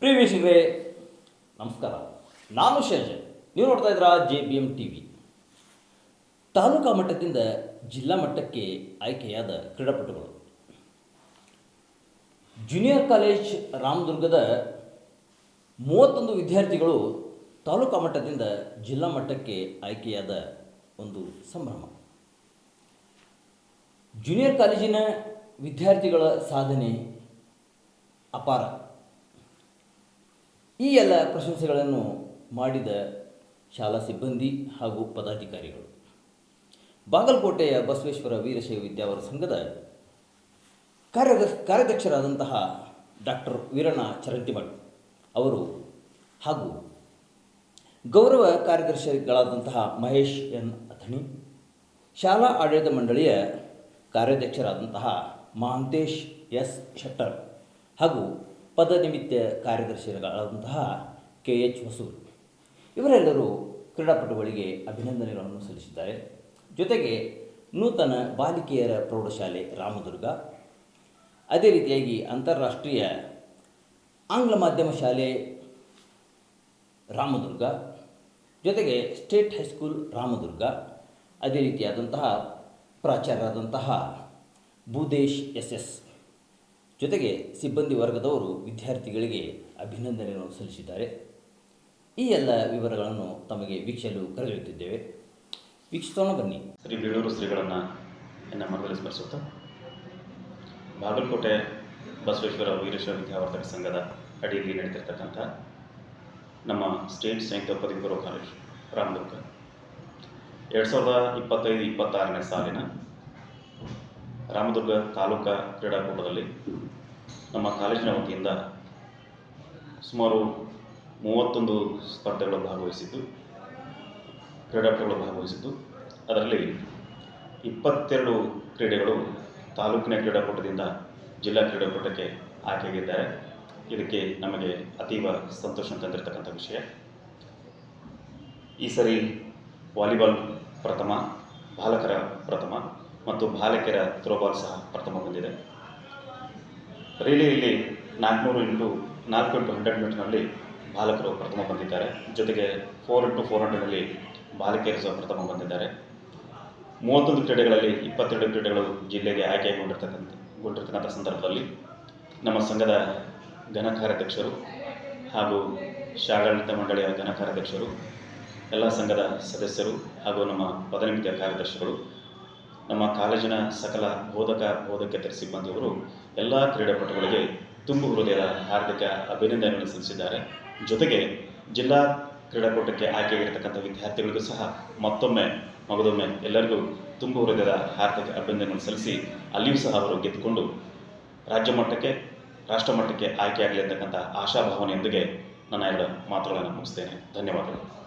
ಪ್ರಿಯ ವೀಕ್ಷಕರೇ, ನಮಸ್ಕಾರ. ನಾನು ಶೇಜನ್ ನೀವು ನೋಡ್ತಾ ಇದ್ದೀರಾ J B M T V. Taluka ಮಟ್ಟದಿಂದ ಜಿಲ್ಲಾ ಮಟ್ಟಕ್ಕೆ ಆಯ್ಕೆಯಾದ ಕ್ರೀಡಾಪಟುಗಳು. ಜೂನಿಯರ್ ಕಾಲೇಜ್ ರಾಮದುರ್ಗದ ಮೂವತ್ತೊಂದು ವಿದ್ಯಾರ್ಥಿಗಳು ತಾಲೂಕಾ ಮಟ್ಟದಿಂದ ಜಿಲ್ಲಾ ಮಟ್ಟಕ್ಕೆ ಆಯ್ಕೆಯಾದ ಒಂದು ಸಂಭ್ರಮ. ಜೂನಿಯರ್ ಕಾಲೇಜಿನ ವಿದ್ಯಾರ್ಥಿಗಳ ಸಾಧನೆ ಅಪಾರ. ಈ ಎಲ್ಲ ಪ್ರಶಂಸೆಗಳನ್ನು ಮಾಡಿದ ಶಾಲಾ ಸಿಬ್ಬಂದಿ ಹಾಗೂ ಪದಾಧಿಕಾರಿಗಳು. ಬಾಗಲಕೋಟೆಯ ಬಸವೇಶ್ವರ ವೀರಶೈವ ವಿದ್ಯಾವರ ಸಂಘದ ಕಾರ್ಯದ ಕಾರ್ಯಾಧ್ಯಕ್ಷರಾದಂತಹ ಡಾಕ್ಟರ್ ವೀರಣ್ಣ ಚರಂಟಿಮಠ್ ಅವರು ಹಾಗೂ ಗೌರವ ಕಾರ್ಯದರ್ಶಿಗಳಾದಂತಹ ಮಹೇಶ್ ಎನ್ ಅಥಣಿ, ಶಾಲಾ ಆಡಳಿತ ಮಂಡಳಿಯ ಕಾರ್ಯಾಧ್ಯಕ್ಷರಾದಂತಹ ಮಹಾಂತೇಶ್ ಎಸ್ ಶೆಟ್ಟರ್ ಹಾಗೂ ಪದನಿಮಿತ್ತ ಕಾರ್ಯದರ್ಶಿಗಳಾದಂತಹ ಕೆ ಎಚ್ ಹೊಸೂರು. ಇವರೆಲ್ಲರೂ ಕ್ರೀಡಾಪಟುಗಳಿಗೆ ಅಭಿನಂದನೆಗಳನ್ನು ಸಲ್ಲಿಸಿದ್ದಾರೆ. ಜೊತೆಗೆ ನೂತನ ಬಾಲಿಕೆಯರ ಪ್ರೌಢಶಾಲೆ ರಾಮದುರ್ಗ. ಅದೇ ರೀತಿಯಾಗಿ ಅಂತಾರಾಷ್ಟ್ರೀಯ ಆಂಗ್ಲ ಮಾಧ್ಯಮ ಶಾಲೆ ರಾಮದುರ್ಗ. ಜೊತೆಗೆ ಸ್ಟೇಟ್ ಹೈಸ್ಕೂಲ್ ರಾಮದುರ್ಗ. ಅದೇ ರೀತಿಯಾದಂತಹ ಪ್ರಾಚಾರ್ಯರಾದಂತಹ ಭೂದೇಶ್ ಎಸ್ ಎಸ್ ಜೊತೆಗೆ ಸಿಬ್ಬಂದಿ ವರ್ಗದವರು ವಿದ್ಯಾರ್ಥಿಗಳಿಗೆ ಅಭಿನಂದನೆಯನ್ನು ಸಲ್ಲಿಸಿದ್ದಾರೆ. ಈ ಎಲ್ಲ ವಿವರಗಳನ್ನು ತಮಗೆ ವೀಕ್ಷಿಸಲು ಕರೆದೊಯ್ಯುತ್ತಿದ್ದೇವೆ. ವೀಕ್ಷಿಸೋಣ, ಬನ್ನಿ. ಶ್ರೀ ಬೀಳೂರು ಶ್ರೀಗಳನ್ನು ಎನ್ನ ಮನದಲ್ಲಿ ಸ್ಮರಿಸುತ್ತಾ ಬಾಗಲಕೋಟೆ ಬಸವೇಶ್ವರ ವೀರೇಶ್ವರ ವಿದ್ಯಾವರ್ಧಕ ಸಂಘದ ಅಡಿಯಲ್ಲಿ ನಡೀತಿರ್ತಕ್ಕಂಥ ನಮ್ಮ ಸ್ಟೇಟ್ ಸಂಯುಕ್ತ ಪದವಿ ಪೂರ್ವ ಕಾಲೇಜ್ ರಾಮದುರ್ಗ. ಎರಡು ಸಾವಿರದ ಇಪ್ಪತ್ತೈದು, ಇಪ್ಪತ್ತಾರನೇ ಸಾಲಿನ ರಾಮದುರ್ಗ ತಾಲೂಕಾ ಕ್ರೀಡಾಕೂಟದಲ್ಲಿ ನಮ್ಮ ಕಾಲೇಜಿನ ವತಿಯಿಂದ ಸುಮಾರು ಮೂವತ್ತೊಂದು ಸ್ಪರ್ಧೆಗಳು ಭಾಗವಹಿಸಿದ್ದು, ಕ್ರೀಡಾಪಟುಗಳು ಭಾಗವಹಿಸಿದ್ದು. ಅದರಲ್ಲಿ ಇಪ್ಪತ್ತೆರಡು ಕ್ರೀಡೆಗಳು ತಾಲೂಕಿನ ಕ್ರೀಡಾಕೂಟದಿಂದ ಜಿಲ್ಲಾ ಕ್ರೀಡಾಕೂಟಕ್ಕೆ ಆಯ್ಕೆಯಾಗಿದ್ದಾರೆ. ಇದಕ್ಕೆ ನಮಗೆ ಅತೀವ ಸಂತೋಷ ತಂದಿರತಕ್ಕಂಥ ವಿಷಯ. ಈ ಸರಿ ವಾಲಿಬಾಲ್ ಪ್ರಥಮ, ಬಾಲಕರ ಪ್ರಥಮ ಮತ್ತು ಬಾಲಕಿಯರ ಥ್ರೋಬಾಲ್ ಸಹ ಪ್ರಥಮ ಬಂದಿದೆ. ರಿಲೇಯಲ್ಲಿ ನಾಲ್ಕುನೂರು ಇಂಟು ನಾಲ್ಕು ಇಂಟು ಹಂಡ್ರೆಡ್ ಮೀಟರ್ನಲ್ಲಿ ಬಾಲಕರು ಪ್ರಥಮ ಬಂದಿದ್ದಾರೆ. ಜೊತೆಗೆ ಫೋರ್ ಇಂಟು ಫೋರ್ ಹಂಡ್ರೆಡ್ನಲ್ಲಿ ಬಾಲಕಿಯರು ಸಹ ಪ್ರಥಮ ಬಂದಿದ್ದಾರೆ. ಮೂವತ್ತೊಂದು ಕ್ರೀಡೆಗಳಲ್ಲಿ ಇಪ್ಪತ್ತೆರಡು ಕ್ರೀಡೆಗಳು ಜಿಲ್ಲೆಗೆ ಆಯ್ಕೆಗೊಂಡಿರ್ತಕ್ಕಂಥ ಗೊಂಡಿರ್ತಕ್ಕಂಥ ಸಂದರ್ಭದಲ್ಲಿ ನಮ್ಮ ಸಂಘದ ಘನ ಕಾರ್ಯಾಧ್ಯಕ್ಷರು ಹಾಗೂ ಶಾಡಳಿತ ಮಂಡಳಿಯ ಘನ ಕಾರ್ಯಾಧ್ಯಕ್ಷರು, ಎಲ್ಲ ಸಂಘದ ಸದಸ್ಯರು ಹಾಗೂ ನಮ್ಮ ಪದನಿಮಿತ ಕಾರ್ಯದರ್ಶಿಗಳು ನಮ್ಮ ಕಾಲೇಜಿನ ಸಕಲ ಬೋಧಕ, ಬೋಧಕೇತರ ಸಿಬ್ಬಂದಿಯವರು ಎಲ್ಲ ಕ್ರೀಡಾಪಟುಗಳಿಗೆ ತುಂಬು ಹೃದಯದ ಹಾರ್ದಿಕ ಅಭಿನಂದನೆಗಳನ್ನು ಸಲ್ಲಿಸಿದ್ದಾರೆ. ಜೊತೆಗೆ ಜಿಲ್ಲಾ ಕ್ರೀಡಾಕೂಟಕ್ಕೆ ಆಯ್ಕೆಯಾಗಿರ್ತಕ್ಕಂಥ ವಿದ್ಯಾರ್ಥಿಗಳಿಗೂ ಸಹ ಮತ್ತೊಮ್ಮೆ, ಮಗದೊಮ್ಮೆ ಎಲ್ಲರಿಗೂ ತುಂಬು ಹೃದಯದ ಹಾರ್ದಿಕ ಅಭಿನಂದನೆಗಳನ್ನು ಸಲ್ಲಿಸಿ ಅಲ್ಲಿಯೂ ಸಹ ಅವರು ಗೆದ್ದುಕೊಂಡು ರಾಜ್ಯ ಮಟ್ಟಕ್ಕೆ, ರಾಷ್ಟ್ರ ಮಟ್ಟಕ್ಕೆ ಆಯ್ಕೆಯಾಗಲಿ ಅಂತಕ್ಕಂಥ ಆಶಾಭಾವನೆಯೊಂದಿಗೆ ನನ್ನ ಎರಡು ಮಾತುಗಳನ್ನು ಮುಗಿಸ್ತೇನೆ. ಧನ್ಯವಾದಗಳು.